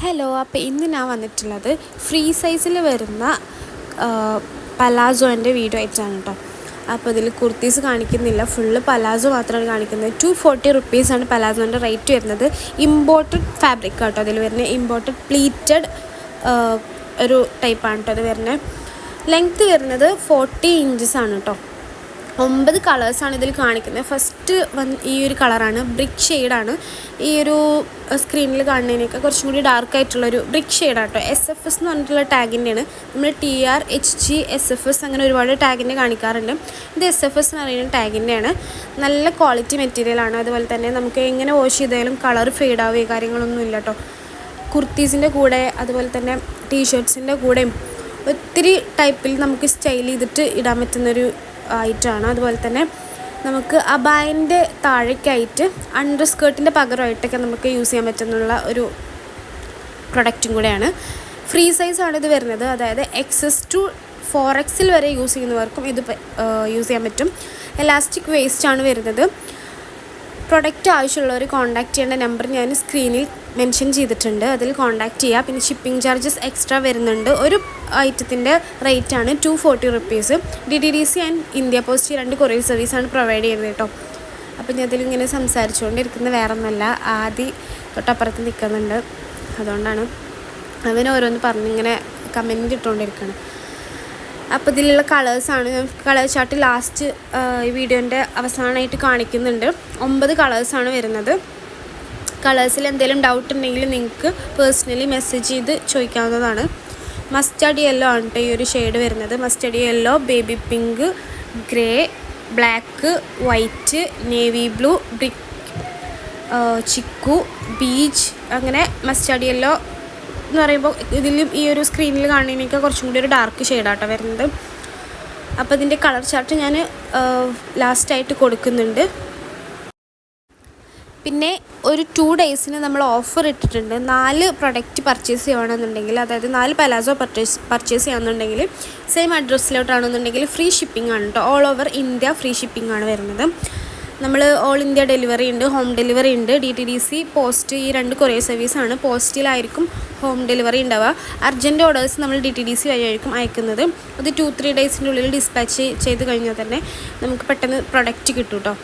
Hello അപ്പോൾ ഇന്ന് ഞാൻ വന്നിട്ടുള്ളത് ഫ്രീ സൈസിൽ വരുന്ന പലാസോന്റെ വീഡിയോ ആയിട്ടാണ് കേട്ടോ അപ്പോൾ ഇതിൽ കുർത്തീസ് കാണിക്കുന്നില്ല. ഫുള്ള് പലാസോ മാത്രമാണ് കാണിക്കുന്നത്. ടു ഫോർട്ടി റുപ്പീസാണ് പലാസോന്റെ റേറ്റ് വരുന്നത്. ഇമ്പോർട്ടഡ് ഫാബ്രിക് കേട്ടോ അതിൽ വരുന്ന. ഇമ്പോർട്ടഡ് പ്ലീറ്റഡ് ഒരു ടൈപ്പാണ് കേട്ടോ അത് വരുന്നത് ലെങ്ത്ത് വരുന്നത് ഫോർട്ടി ഇഞ്ചസ് ആണ് കേട്ടോ ഒമ്പത് കളേഴ്സാണ് ഇതിൽ കാണിക്കുന്നത്. ഫസ്റ്റ് വന്ന് ഈ ഒരു കളറാണ് ബ്രിക്ക് ഷെയ്ഡാണ് ഈ ഒരു സ്ക്രീനിൽ കാണുന്നതിനൊക്കെ കുറച്ചും കൂടി ഡാർക്ക് ആയിട്ടുള്ളൊരു ബ്രിക്ക് ഷെയ്ഡാണ് കേട്ടോ. എസ് എഫ് എസ് എന്ന് പറഞ്ഞിട്ടുള്ള ടാഗിന്റെയാണ് നമ്മൾ T R H G S F S അങ്ങനെ ഒരുപാട് ടാഗിന്റെ കാണിക്കാറുണ്ട്. ഇത് എസ് എഫ് എസ് എന്ന് പറയുന്ന ടാഗിന്റെയാണ് നല്ല ക്വാളിറ്റി മെറ്റീരിയലാണ് അതുപോലെ തന്നെ നമുക്ക് എങ്ങനെ വാഷ് ചെയ്താലും കളർ ഫെയ്ഡ് ആവുകയോ കാര്യങ്ങളൊന്നും ഇല്ല കേട്ടോ. കുർത്തീസിന്റെ കൂടെ അതുപോലെ തന്നെ ടീഷർട്ട്സിന്റെ കൂടെയും ഒത്തിരി ടൈപ്പിൽ നമുക്ക് സ്റ്റൈൽ ചെയ്തിട്ട് ഇടാൻ പറ്റുന്നൊരു ആയിട്ടാണ് അതുപോലെ തന്നെ നമുക്ക് അബായന്റെ താഴേക്കായിട്ട് അണ്ടർ സ്കേർട്ടിന്റെ പകരമായിട്ടൊക്കെ നമുക്ക് യൂസ് ചെയ്യാൻ പറ്റുന്നുള്ള ഒരു പ്രൊഡക്റ്റും കൂടെയാണ്. ഫ്രീ സൈസാണ് ഇത് വരുന്നത്. അതായത് എക്സസ് ടു ഫോർ എക്സിൽ വരെ യൂസ് ചെയ്യുന്നവർക്കും ഇത് യൂസ് ചെയ്യാൻ പറ്റും. എലാസ്റ്റിക് വേസ്റ്റ് ആണ് വരുന്നത്. പ്രൊഡക്റ്റ് ആവശ്യമുള്ളവർ കോൺടാക്റ്റ് ചെയ്യേണ്ട നമ്പർ ഞാൻ സ്ക്രീനിൽ മെൻഷൻ ചെയ്തിട്ടുണ്ട്. അതിൽ കോൺടാക്ട് ചെയ്യുക പിന്നെ ഷിപ്പിംഗ് ചാർജസ് എക്സ്ട്രാ വരുന്നുണ്ട്. ഒരു ഐറ്റത്തിന്റെ റേറ്റാണ് two forty rupees D D D C and India post രണ്ട് കൊറിയർ സർവീസാണ് പ്രൊവൈഡ് ചെയ്യുന്നത് കേട്ടോ. അപ്പം ഞാൻ അതിലിങ്ങനെ സംസാരിച്ചുകൊണ്ടിരിക്കുന്നത് വേറെ ഒന്നല്ല ആദി തൊട്ടപ്പുറത്ത് നിൽക്കുന്നുണ്ട്. അതുകൊണ്ടാണ് അവൻ ഓരോന്ന് പറഞ്ഞിങ്ങനെ കമന്റ് ഇട്ടുകൊണ്ടിരിക്കുകയാണ്. അപ്പോൾ ഇതിലുള്ള കളേഴ്സാണ് കളർ ചാർട്ട് ലാസ്റ്റ് ഈ വീഡിയോന്റെ അവസാനമായിട്ട് കാണിക്കുന്നുണ്ട്. ഒമ്പത് കളേഴ്സാണ് വരുന്നത്. കളേഴ്സിൽ എന്തെങ്കിലും ഡൗട്ട് ഉണ്ടെങ്കിൽ നിങ്ങൾക്ക് പേഴ്സണലി മെസ്സേജ് ചെയ്ത് ചോദിക്കാവുന്നതാണ്. മസ്റ്റർഡ് യെല്ലോ ആണ് കേട്ടോ ഈ ഒരു ഷെയ്ഡ് വരുന്നത്. Mustard yellow baby pink grey black white navy blue brick chikoo beach അങ്ങനെ മസ്റ്റർഡ് യെല്ലോ എന്ന് പറയുമ്പോൾ ഇതിലും ഈ ഒരു സ്ക്രീനിൽ കാണുന്നതിനൊക്കെ കുറച്ചും കൂടി ഒരു ഡാർക്ക് ഷെയ്ഡാട്ടോ വരുന്നത്. അപ്പോൾ ഇതിന്റെ കളർ ചാർട്ട് ഞാൻ ലാസ്റ്റായിട്ട് കൊടുക്കുന്നുണ്ട്. പിന്നെ ഒരു ടു ഡേയ്സിന് നമ്മൾ ഓഫർ ഇട്ടിട്ടുണ്ട്. നാല് പ്രൊഡക്റ്റ് പർച്ചേസ് ചെയ്യുകയാണെന്നുണ്ടെങ്കിൽ അതായത് നാല് പലാസോ പർച്ചേസ് പർച്ചേസ് ചെയ്യുകയാണെന്നുണ്ടെങ്കിൽ സെയിം അഡ്രസ്സിലോട്ടാണെന്നുണ്ടെങ്കിൽ ഫ്രീ ഷിപ്പിംഗ് ആണ് കേട്ടോ all over India free shipping ആണ് വരുന്നത്. നമ്മൾ ഓൾ ഇന്ത്യ ഡെലിവറി ഉണ്ട് ഹോം ഡെലിവറി ഉണ്ട്. D T D C post ഈ രണ്ട് കൊറിയർ സർവീസാണ് പോസ്റ്റിലായിരിക്കും ഹോം ഡെലിവറി ഉണ്ടാവുക. അർജന്റ് ഓർഡേഴ്സ് നമ്മൾ ഡി ടി ഡി സി വഴിയായിരിക്കും അയക്കുന്നത്. അത് ടു ത്രീ ഡേയ്സിന്റെ ഉള്ളിൽ ഡിസ്പാച്ച് ചെയ്ത് കഴിഞ്ഞാൽ തന്നെ നമുക്ക് പെട്ടെന്ന് പ്രൊഡക്റ്റ് കിട്ടും കേട്ടോ